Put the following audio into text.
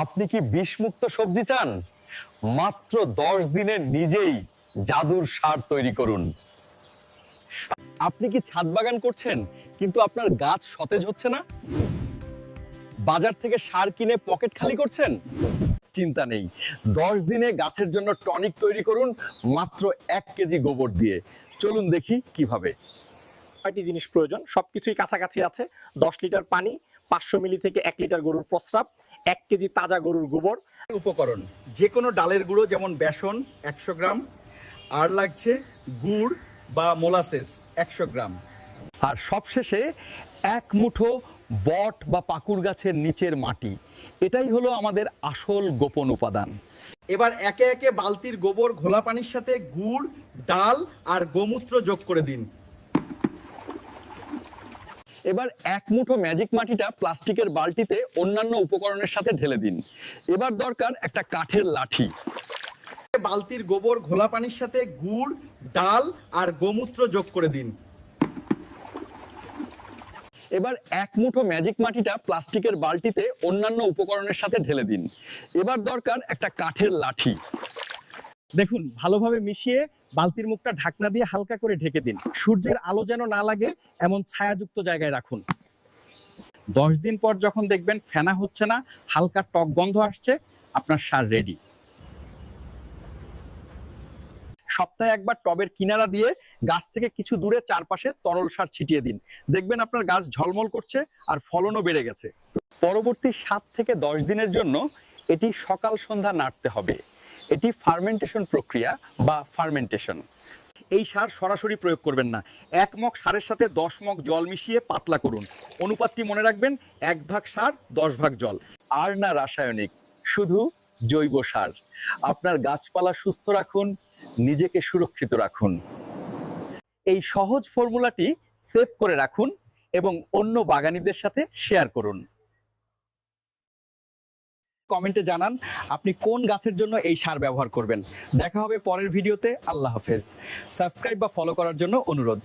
আপনি কি বিষমুক্ত সবজি চান? মাত্র দশ দিনে নিজেই জাদুর সার তৈরি করুন। আপনি কি ছাদ বাগান করছেন, কিন্তু আপনার গাছ সতেজ হচ্ছে না? বাজার থেকে সার কিনে পকেট খালি করছেন? চিন্তা নেই। দশ দিনে গাছের জন্য টনিক তৈরি করুন, মাত্র এক কেজি গোবর দিয়ে। চলুন দেখি কীভাবে। কয়টি জিনিস প্রয়োজন, সবকিছুই কাছাকাছি আছে। দশ লিটার পানি, পাঁচশো মিলি থেকে এক লিটার গরুর প্রস্রাব এক কেজি তাজা গরুর গোবর। উপকরণ যে কোনো ডালের গুঁড়ো যেমন বেসন একশো গ্রাম আর লাগছে গুড় বা মোলাসেস একশো গ্রাম। আর সবশেষে এক মুঠো বট বা পাকুর গাছের নিচের মাটি। এটাই হলো আমাদের আসল গোপন উপাদান। এবার একে একে বালতির গোবর ঘোলা পানির সাথে গুড় ডাল আর গোমূত্র যোগ করে দিন। এবার এক মুঠো ম্যাজিক মাটিটা প্লাস্টিকের বালতিতে অন্যান্য উপকরণের সাথে ঢেলে দিন। এবার দরকার একটা কাঠের লাঠি। বালতির গোবর ঘোলা পানির সাথে গুড় ডাল আর গোমূত্র যোগ করে দিন। এবার এক মুঠো ম্যাজিক মাটিটা প্লাস্টিকের বালতিতে অন্যান্য উপকরণের সাথে ঢেলে দিন। এবার দরকার একটা কাঠের লাঠি। দেখুন ভালোভাবে মিশিয়ে বালতির মুখটা ঢাকনা দিয়ে হালকা করে ঢেকে দিন। সূর্যের আলো যেন না লাগে, এমন ছায়াযুক্ত জায়গায় রাখুন। দশ দিন পর যখন দেখবেন ফেনা হচ্ছে না, হালকা টক গন্ধ আসছে, আপনার সার রেডি সপ্তাহে একবার টবের কিনারা দিয়ে গাছ থেকে কিছু দূরে চারপাশে তরল সার ছিটিয়ে দিন। দেখবেন আপনার গাছ ঝলমল করছে আর ফলনও বেড়ে গেছে। পরবর্তী সাত থেকে দশ দিনের জন্য এটি সকাল সন্ধ্যা নাড়তে হবে। এটি ফার্মেন্টেশন প্রক্রিয়া বা ফার্মেন্টেশন। এই সার সরাসরি প্রয়োগ করবেন না। এক মগ সারের সাথে দশ মগ জল মিশিয়ে পাতলা করুন। অনুপাতটি মনে রাখবেন, এক ভাগ সার, দশ ভাগ জল। আর না রাসায়নিক, শুধু জৈব সার। আপনার গাছপালা সুস্থ রাখুন, নিজেকে সুরক্ষিত রাখুন। এই সহজ ফর্মুলাটি সেভ করে রাখুন এবং অন্য বাগানিদের সাথে শেয়ার করুন। কমেন্টে জানান আপনি কোন গাছের জন্য এই সার ব্যবহার করবেন। দেখা হবে পরের ভিডিওতে। আল্লাহ হাফেজ। সাবস্ক্রাইব বা ফলো করার জন্য অনুরোধ।